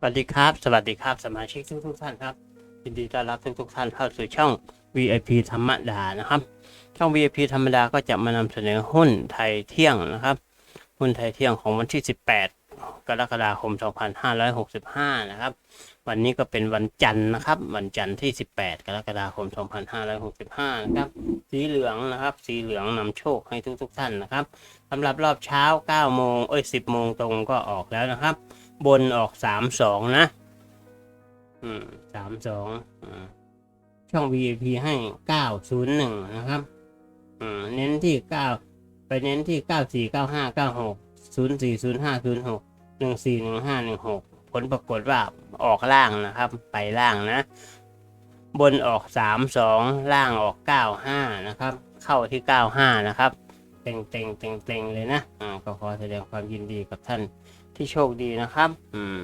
สวัสดีครับ สวัสดีครับ สมาชิกทุกทุกท่านครับ ยินดีต้อนรับทุกทุกท่านเข้าสู่ช่อง VIP ธรรมดานะครับ ช่อง VIP ธรรมดาก็จะมานำเสนอหุ้นไทยเที่ยงนะครับ หุ้นไทยเที่ยงของวันที่ 18 กรกฎาคม 2565 นะครับ วันนี้ก็เป็นวันจันทร์นะครับ วันจันทร์ที่ 18 กรกฎาคม 2565 นะครับ สีเหลืองนะครับ สีเหลืองนำโชคให้ทุกทุกท่านนะครับสำหรับรอบเช้า 9 โมงเอ้ย 10 โมงตรงก็ออกแล้วนะครับ บนออกสามสองนะสามสองช่อง VIP ให้เก้าศูนย์หนึ่งนะครับเน้นที่เก้าไปเน้นที่เก้าสี่เก้าห้าเก้าหกศูนย์สี่ศูนย์ห้าศูนย์หกหนึ่งสี่หนึ่งห้าหนึ่งหกผลปรากฏว่าออกล่างนะครับ ไปล่างนะ บนออกสามสองล่างออกเก้าห้านะครับ เข้าที่เก้าห้านะครับ ต็งเต็งเต็งเต็งเลยนะอ่าก็ขอแสดงความยินดีกับท่านที่โชคดีนะครับ อืม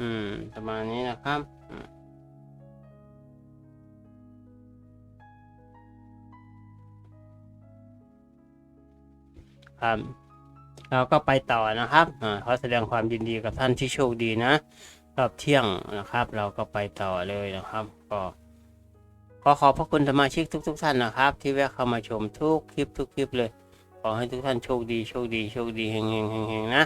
อืมประมาณนี้นะครับอืมครับเราก็ไปต่อนะครับ อ่าขอแสดงความยินดีกับท่านที่โชคดีนะ รอบเที่ยงนะครับ เราก็ไปต่อเลยนะครับก็ขอขอบพระคุณสมาชิกทุกๆท่านนะครับ ที่แวะเข้ามาชมทุกคลิปทุกคลิปเลย ขอให้ทุกท่านโชคดีโชคดีโชคดีเฮงเฮงเฮงเฮงนะ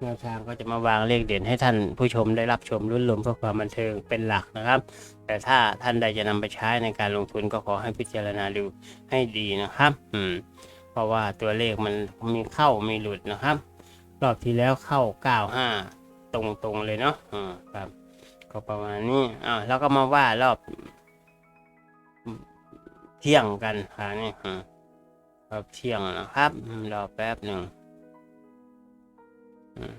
แนวทางก็จะมาวางเลขเด่นให้ท่านผู้ชมได้รับชมรุ่นลมเพื่อความบันเทิงเป็นหลักนะครับ แต่ถ้าท่านใดจะนำไปใช้ในการลงทุนก็ขอให้พิจารณาดูให้ดีนะครับ อืม เพราะว่าตัวเลขมันมีเข้ามีหลุดนะครับ รอบที่แล้วเข้า 95 ตรงๆเลยเนาะอ่าครับ ก็ประมาณนี้อ่าแล้วก็มาว่ารอบ เที่ยงกันค่ะนี่อืมรอบเที่ยงนะครับรอแป๊บหนึ่งอืม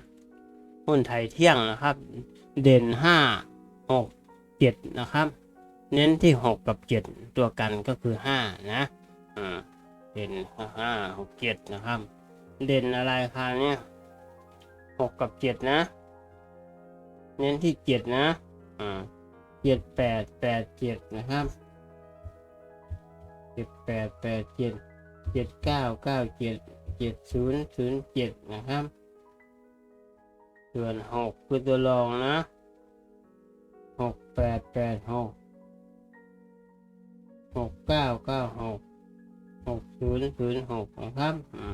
หุ้นไทยเที่ยงนะครับ เด่นห้าหกเจ็ดนะครับ เน้นที่หกกับเจ็ดตัวกันก็คือห้านะอืมเด่นห้าหกเจ็ดนะครับ เด่นอะไรคะเนี่ยหกกับเจ็ดนะ เน้นที่เจ็ดนะ อ่าเจ็ดแปดแปดเจ็ดนะครับเจ็ดแปดแปดเจ็ดเจ็ดเก้าเก้าเจ็ดเจ็ดศูนย์ศูนย์เจ็ดนะครับ ส่วนหกคือตัวรองนะหกแปดแปดหกหกเก้าเก้าหกหกศูนย์ศูนย์หกนะครับ อ่า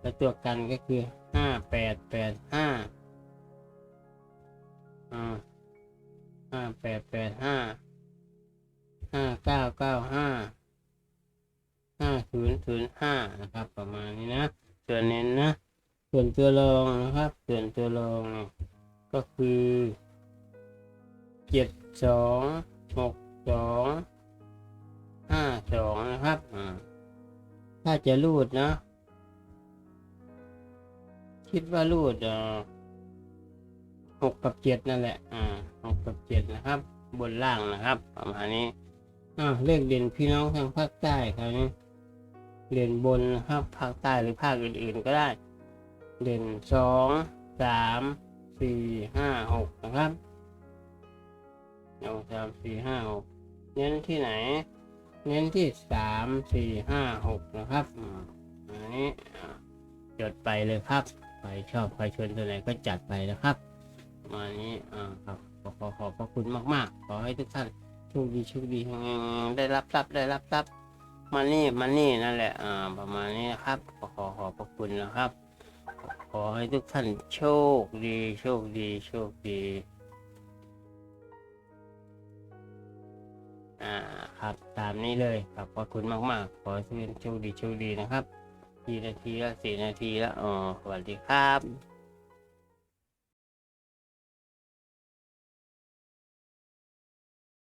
แล้วตัวกันก็คือห้าแปดแปดห้า อ่าห้าแปดแปดห้าห้าเก้าเก้าห้าห้าศูนย์ศูนย์ห้านะครับ ประมาณนี้นะตัวเน้นนะ ส่วนตัวรองนะครับ ส่วนตัวรองก็คือเจ็ดสองหกสองห้าสองนะครับถ้าจะรูดนะ คิดว่ารูดอ่า หกกับเจ็ดนั่นแหละ อ่าหกกับเจ็ดนะครับ บนล่างนะครับ ประมาณนี้อ่าเลขเด่นพี่น้องทางภาคใต้ครับนี้เด่นบนนะครับภาคใต้หรือภาคอื่นๆก็ได้ เด่นสองสามสี่ห้าหกนะครับเอาสามสี่ห้าหกเน้นที่ไหน เน้นที่สามสี่ห้าหกนะครับอันนี้จดไปเลยครับ ใครชอบใครชวนตัวไหนก็จัดไปนะครับ มาณนี้อ่าครับขอขอขอบพระคุณมาก ๆ ขอให้ทุกท่านโชคดีโชคดีได้รับทรัพย์ได้รับทรัพย์มานี่มานี่นั่นแหละอ่าประมาณนี้นะครับ ขอขอขอบพระคุณนะครับ ขอให้ทุกท่านโชคดีโชคดีโชคดีอ่าครับตามนี้เลยขอบคุณมากๆ ขอให้ทุกท่านโชคดีโชคดีนะครับสี่นาทีละสี่นาทีละอ๋อสวัสดีครับ